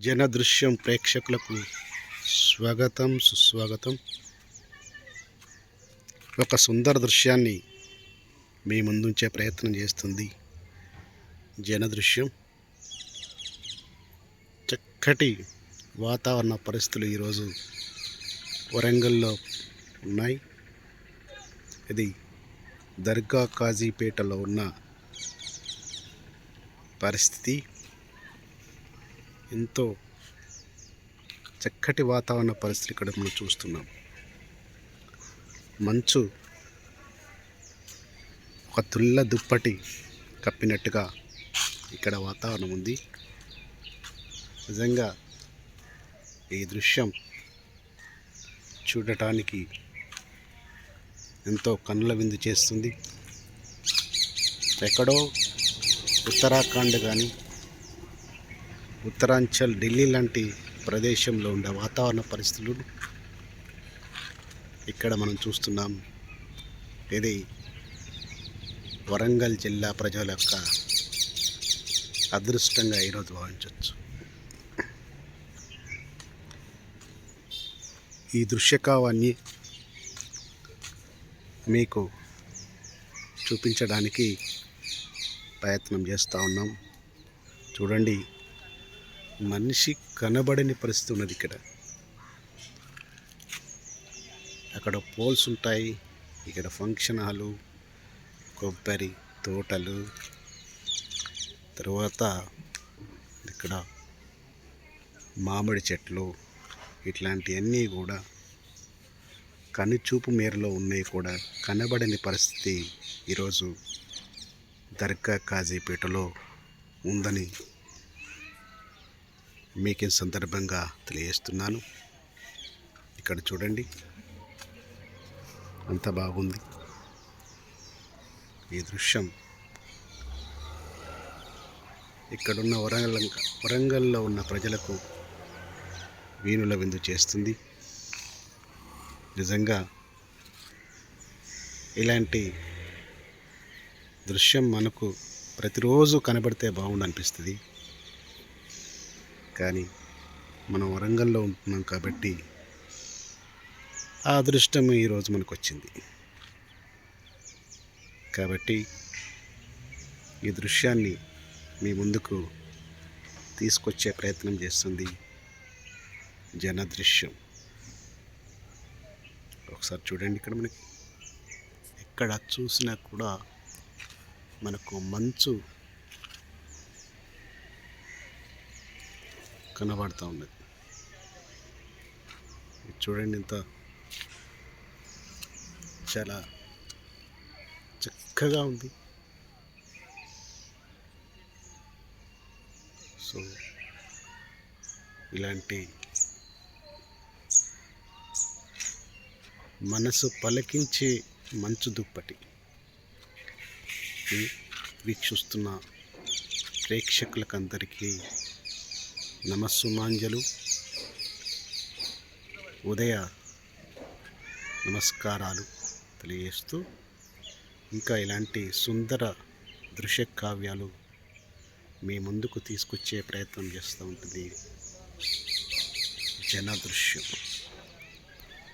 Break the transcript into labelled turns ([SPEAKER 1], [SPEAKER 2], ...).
[SPEAKER 1] జనదృశ్యం ప్రేక్షకులకు స్వాగతం సుస్వాగతం. ఒక సుందర దృశ్యాన్ని మీ ముందుంచే ప్రయత్నం చేస్తుంది. జనదృశ్యం. చక్కటి వాతావరణ పరిస్థితులు ఈరోజు వరంగల్లో ఉన్నాయి. ఇది దర్గా కాజీపేటలో ఉన్న పరిస్థితి. ఎంతో చక్కటి వాతావరణ పరిస్థితి ఇక్కడ మనం చూస్తున్నాం. మంచు ఒక తుల్ల దుప్పటి కప్పినట్టుగా ఇక్కడ వాతావరణం ఉంది. నిజంగా ఈ దృశ్యం చూడటానికి ఎంతో కన్నుల విందు చేస్తుంది. ఎక్కడో ఉత్తరాఖండ్ కానీ ఉత్తరాంచల్ ఢిల్లీ లాంటి ప్రదేశంలో ఉండే వాతావరణ పరిస్థితులు ఇక్కడ మనం చూస్తున్నాం. ఇది వరంగల్ జిల్లా ప్రజల యొక్క అదృష్టంగా ఈరోజు భావించవచ్చు. ఈ దృశ్యకావాన్ని మీకు చూపించడానికి ప్రయత్నం చేస్తూ ఉన్నాం. చూడండి మనిషి కనబడని పరిస్థితి ఉన్నది ఇక్కడ. అక్కడ పోల్స్ ఉంటాయి ఇక్కడ ఫంక్షన్ హాలు కొబ్బరి తోటలు తర్వాత ఇక్కడ మామిడి చెట్లు ఇట్లాంటివన్నీ కూడా కనుచూపు మేరలో ఉన్నాయి కూడా. కనబడని పరిస్థితి ఈరోజు దర్గా కాజీపేటలో ఉందని మీకు ఈ సందర్భంగా తెలియజేస్తున్నాను. ఇక్కడ చూడండి. అంత బాగుంది. ఈ దృశ్యం. ఇక్కడున్న వరంగల్ వరంగల్లో ఉన్న ప్రజలకు వీణుల విందు చేస్తుంది. నిజంగా ఇలాంటి దృశ్యం మనకు ప్రతిరోజు కనబడితే బాగుండు అనిపిస్తుంది కానీ మనం వరంగల్లో ఉంటున్నాం కాబట్టి ఆ అదృష్టం ఈరోజు మనకు వచ్చింది కాబట్టి ఈ దృశ్యాన్ని మీ ముందుకు తీసుకొచ్చే ప్రయత్నం చేస్తుంది జనదృశ్యం. ఒకసారి చూడండి ఇక్కడ మనకి. ఎక్కడ చూసినా కూడా మనకు మంచు కనబడుతూ ఉన్నది. చూడండి ఇంత చాలా చక్కగా ఉంది. సో ఇలాంటి మనసు పలికించే మంచు దుప్పటి వీక్షిస్తున్న ప్రేక్షకులకందరికీ నమస్సుమాంజలు ఉదయ నమస్కారాలు తెలియజేస్తూ ఇంకా ఇలాంటి సుందర దృశ్య కావ్యాలు మీ ముందుకు తీసుకొచ్చే ప్రయత్నం చేస్తూ ఉంటుంది జనదృశ్యం